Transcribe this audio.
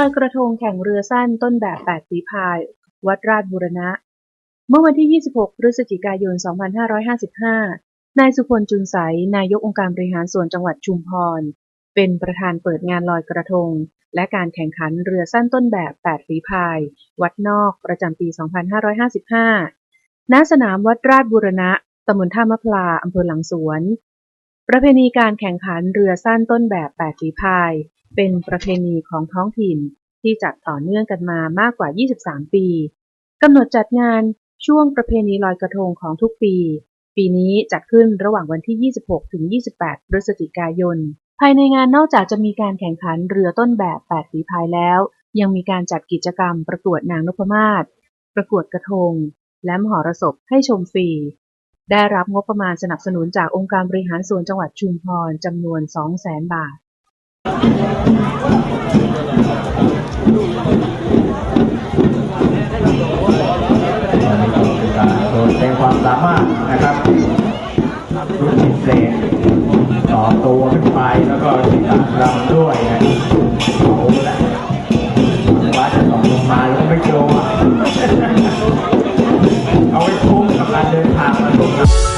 อยกระทงแข่งเรือสั้นต้นแบบแปดฝีพาย วัดราชบูรณะ เมื่อวันที่ 26 พฤศจิกายน 2555 นายสุพลจุนใส นายกองค์การบริหารส่วนจังหวัดชุมพร เป็นประธานเปิดงานลอยกระทง และการแข่งขันเรือสั้นต้นแบบ8ฝีพาย วัดนอกประจำปี 2555 ณ สนามวัดราชบูรณะตำบลท่ามะพร้าอำเภอหลังสวน ประเพณีการแข่งขันเรือสั้นต้นแบบ8ฝีพาย เป็นประเพณีของท้องถิ่นที่จัดต่อเนื่องกันมามากกว่า 23 ปีกำหนดจัดงานช่วงประเพณีลอยกระทงของทุกปี ปีนี้จัดขึ้นระหว่างวันที่ 26 ถึง 28 พฤศจิกายน ภายในงานนอกจากจะมีการแข่งขันเรือต้นแบบ8ฝีพายแล้ว ยังมีการจัดกิจกรรมประกวดนางนพมาศ ประกวดกระทง และมหรสพให้ชมฟรี ได้รับงบประมาณสนับสนุนจากองค์การบริหารส่วนจังหวัดชุมพรจำนวน 200,000 บาทโดยแสดงความสามารถนะครับรุ่นพิเศษต่อตัวขึ้นไปแล้วก็ที่ตัดรำด้วยนะ I'm not sure.